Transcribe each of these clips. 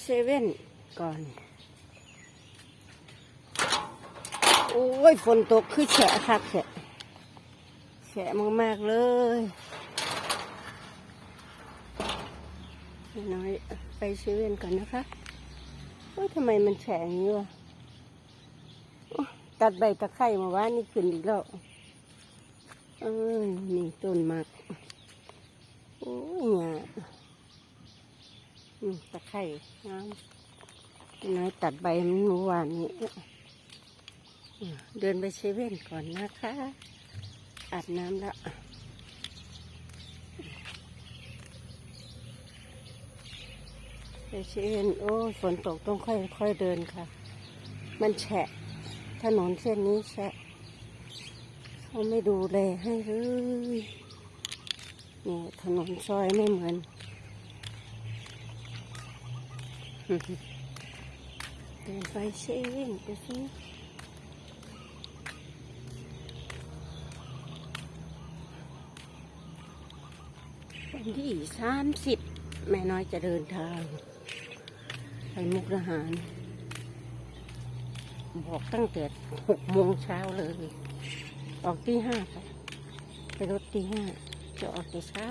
เซเว่นก่อน โอ้ย ฝนตกคือแฉะคักแฉะแฉะมาก ๆ เลยน้อยไปเซเว่นก่อนนะคะโอ้ยทำไมมันแฉะอย่างนี้วะตัดใบตะไคร่มาว่านี่ขึ้นอีกแล้วเอ้ยนี่ต้นมาก โอ้ยเนี่ย ตะไคร่น้ำน้อยตัดใบมันเมื่อวานนี้เดินไปเซเว่นก่อนนะคะ อาบน้ำแล้วไปเซเว่นโอ้ฝนตกต้องค่อยค่อยเดินค่ะ มันแฉะ ถนนเส้นนี้แฉะเขาไม่ดูแลให้เลยเนี่ยถนนซอยไม่เหมือน เดินไปเซเว่นไปสิวันที่สามสิบแม่น้อยจะเดินทาง ไปมุกดาหาร บอกตั้งแต่หกโมงเช้าเลย ออกตีห้าไป ไปรถตีห้าจะออกแต่เช้า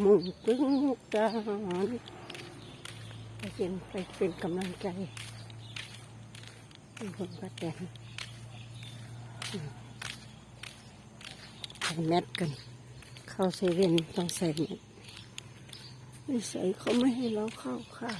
มุ่งตึงมุกดาหารไปเป็นไปเป็นกำลังใจให้คนก็แต่งใส่แมสกัน เข้าเซเว่นต้องใส่แมสไม่ใส่เขาไม่ให้เราเข้าค่ะ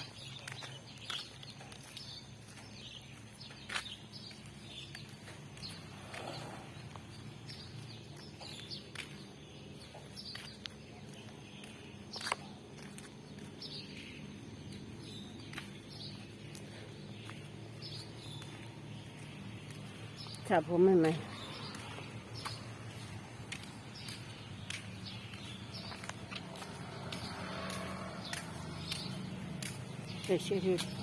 ครับผมไม่ไหมเดี๋ยวช่ว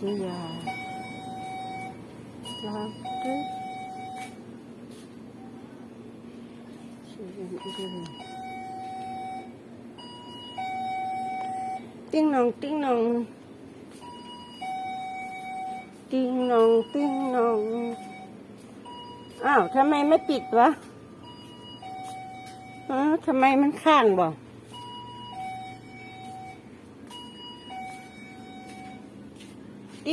ดูอ่าซื้อยาล้างตึ๊บซื้อเงินอีกเลยติ้งนอง ติ้งนอง ติ้งนอง ติ้งนอง อ้าวทำไมไม่ปิดวะเออทำไมมันข้างบ่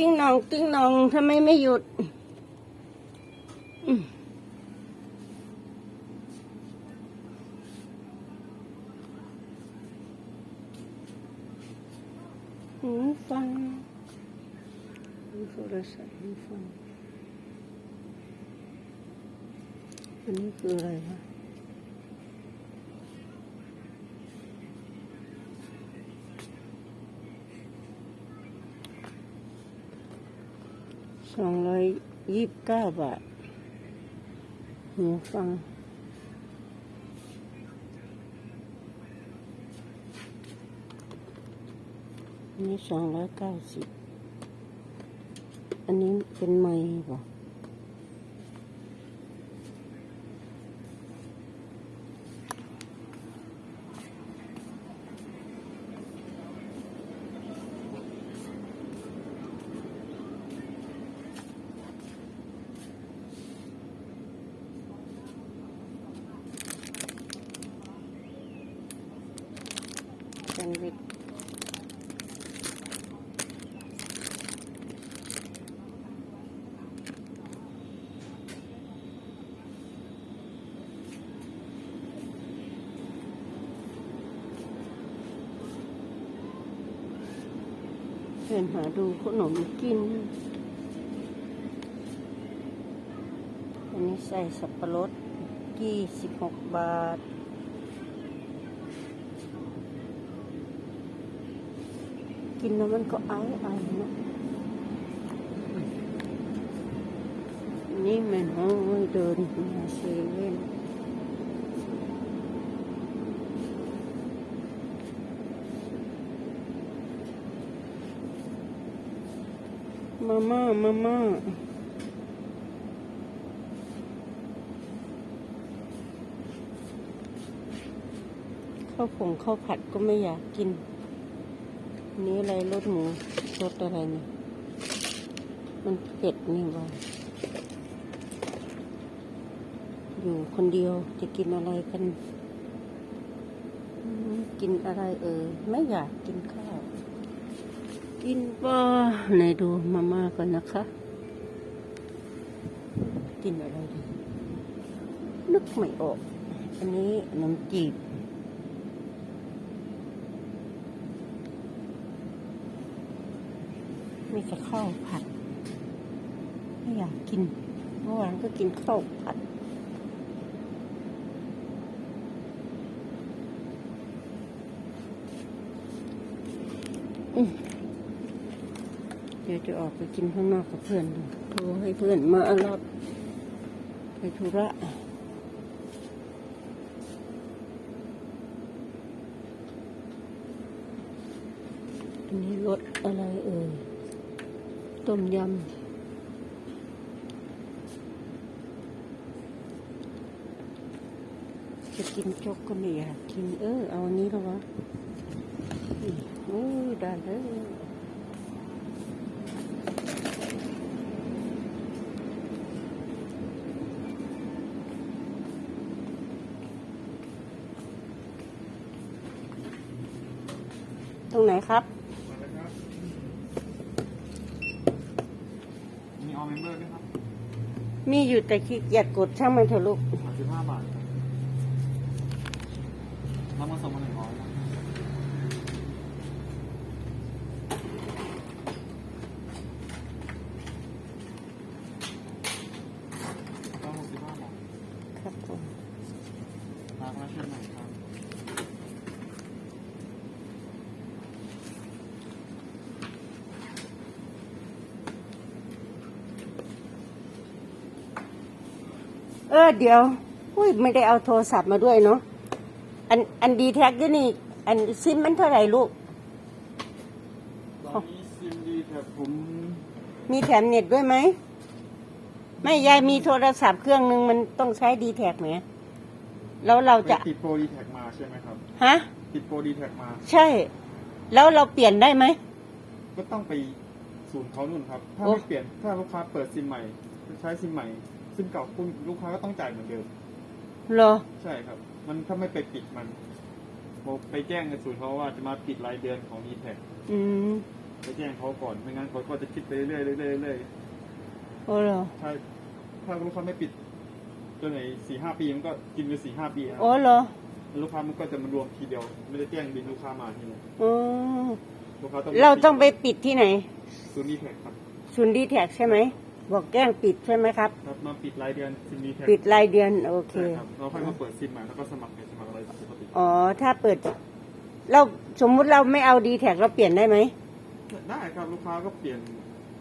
ติ้งหนอง ติ้งหนองทำไมไม่หยุดอืมหูฟังหูโทรศัพท์หูฟังอันนี้คืออะไรวะ สองร้อยยี่สิบเก้าบาท หูฟัง นี่สองร้อยเก้าสิบ อันนี้เป็นไม้ป่ะ นด์วิชเดินหาดูขนมกิน อันนี้ใส่สับปะรดยี่สิบหกบาท กินแล้วมันก็ไอไอนะนี่มันโอ้ยเดินมาเซเว่นมาม่ามาม่าข้าวผงข้าวผัดก็ไม่อยากกิน นี่อะไรรสหมูรสอะไรเนี่ย มันเผ็ดนี่วะอยู่คนเดียวจะกินอะไรกัน กินอะไรเออ ไม่อยากกินข้าว กินป่ะไหนดูมาม่าก่อนนะคะ กินอะไรดีนึกไม่ออก อันนี้ขนมจีบ มีแต่ข้าวผัด ไม่อยากกินเมื่อวานก็กินข้าวผัดเดี๋ยวจะออกไปกินข้างนอกกับเพื่อนดูโทรให้เพื่อนมารับไปธุระอันนี้รสอะไรเอ่ย ต้มยำ จะกินจกก็ไม่อยากกิน เออ เอาอันนี้แล้ววะโอ้ยได้แล้วตรงไหนครับ มาเลยครับมีออม เมมเบอร์ไหมครับมีอยู่แต่ขี้เกียจกดช่างมันเถอะลูกสามสิบห้าบาทครับน้ำมันส่งมาหนึ่งร้อยครับก็หกสิบห้าบาท ครับผม มาคณะเชิญใหม่ครับ เออเดี๋ยวอุ้ยไม่ได้เอาโทรศัพท์มาด้วยเนาะอันอันดีแท็กด้วยนี่ อันซิมมันเท่าไหร่ลูก ตอนนี้ซิมดีแต่ผมมีแถมเน็ตด้วยไหม ไม่ยายมีโทรศัพท์เครื่องหนึ่งมันต้องใช้ดีแท็กไหมแล้วเราไปจะติดโปรดีแท็กมาใช่ไหมครับ ฮะ ติดโปรดีแท็กมา ใช่ แล้วเราเปลี่ยนได้ไหม ก็ต้องไปศูนย์เขานู่นครับ ถ้าโอ้ ไม่เปลี่ยนถ้าลูกค้าเปิดซิมใหม่ใช้ซิมใหม่ ซิมเก่าคุณลูกค้าก็ต้องจ่ายเหมือนเดิม เหรอ ใช่ครับ มันถ้าไม่ไปปิดมันผมไปแจ้งในศูนย์เขาว่าจะมาปิดรายเดือนของ d t แทอืมไปแจ้งเขาก่อนไม่งั้นเขาก็จะคิดไปเรื่อยๆเรื่อยๆเรื่อยโอ้เหรอ ๆถ้าถ้าลูกค้าไม่ปิดจนไหนสี่ห้าปีมันก็กินไปสี่ห้าปีนะโอ้เหรอลูกค้ามันก็จะมารวมทีเดียว ไม่ได้แจ้งบินลูกค้ามาทีเดียวอ๋อลูกค้าต้องเราต้องไปปิดที่ไหน ศูนย์ d t แทครับ ศูนย์ดีแท็กใช่ไหม บอกแกล้งปิดใช่ไหมครับ ครับมาปิดรายเดือนซิม d t แทปิดรายเดือนโอเค ใช่ครับเราค่อยมาเปิดซิมใหม่แล้วก็สมัครไปสมัครอะไรปกติอ๋อ ถ้าเปิด เราสมมุติเราไม่เอาดีแท็กเราเปลี่ยนได้ไหม ได้ครับลูกค้าก็เปลี่ยน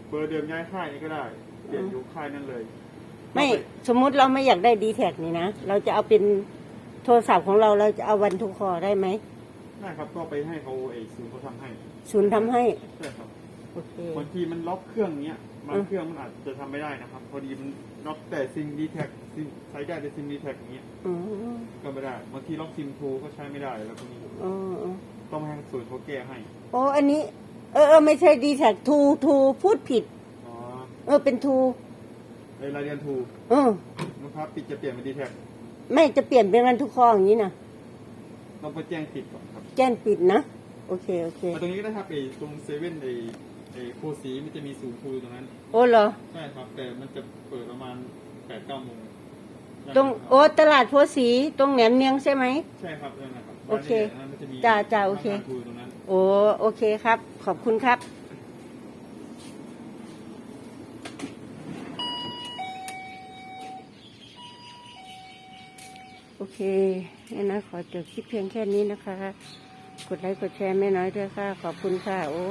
เบอร์เดิมย้ายค่ายนี่ก็ได้ เปลี่ยนอยู่ค่ายนั้นเลยไม่ สมมุติเราไม่อยากได้ดีแท็กนี่นะ เราจะเอาเป็นโทรศัพท์ของเราเราจะเอาวันทุกคอได้ไหม ได้ครับก็ไปให้เขาไอ้ศูนย์เขาทำให้ ศูนย์ทำให้ ใช่ครับโอเค บางทีมันล็อกเครื่องเนี้ย บาอืงมเครื่องมันอาจจะทำไม่ได้นะครับ พอดีมันล็อกแต่ซิมดีแท็กซิมใช้ได้แต่ซิมดีแท็กอย่างเงี้ยอ๋อก็ไม่ได้บางทีล็อกซิมโทรก็ใช้ไม่ได้แล้วพวกนี้อ๋ออ๋อต้องให้ศูนย์เขาแก้ให้โอ้อันนี้ เออเออไม่ใช่ดีแท็กทูทูพูดผิด อ๋อเออเป็นทูไอ้รายเดือนทูเออ ลูกค้าปิดจะเปลี่ยนเป็นดีแท็กไม่จะเปลี่ยนเป็นวันทุกคออย่างนี้นะต้องไปแจ้งปิดก่อนครับแจ้งปิดนะ โอเค โอเคมาตรงนี้ก็ได้ครับไอ้ตรงเซเว่นไอ้ไอ้โคสีมันจะมีศูนย์ทูอยู่ตรงนั้น โอ้เหรอ ใช่ครับ แต่มันจะเปิดประมาณแปดเก้าโมงตรงโอ้ตลาดโพธิ์สีตรงแหนมเนียงใช่ไหม ใช่ครับนั่นนะครับโอเคร้านนี้มันจะมีจ้าจ้าโอเค ร้นทูตรงนั้น โอ้โอเคครับ ขอบคุณครับ โอเคแม่น้อยขอจบคลิปเพียงแค่นี้นะคะ กดไลค์กดแชร์แม่น้อยด้วยค่ะ ขอบคุณค่ะโอ้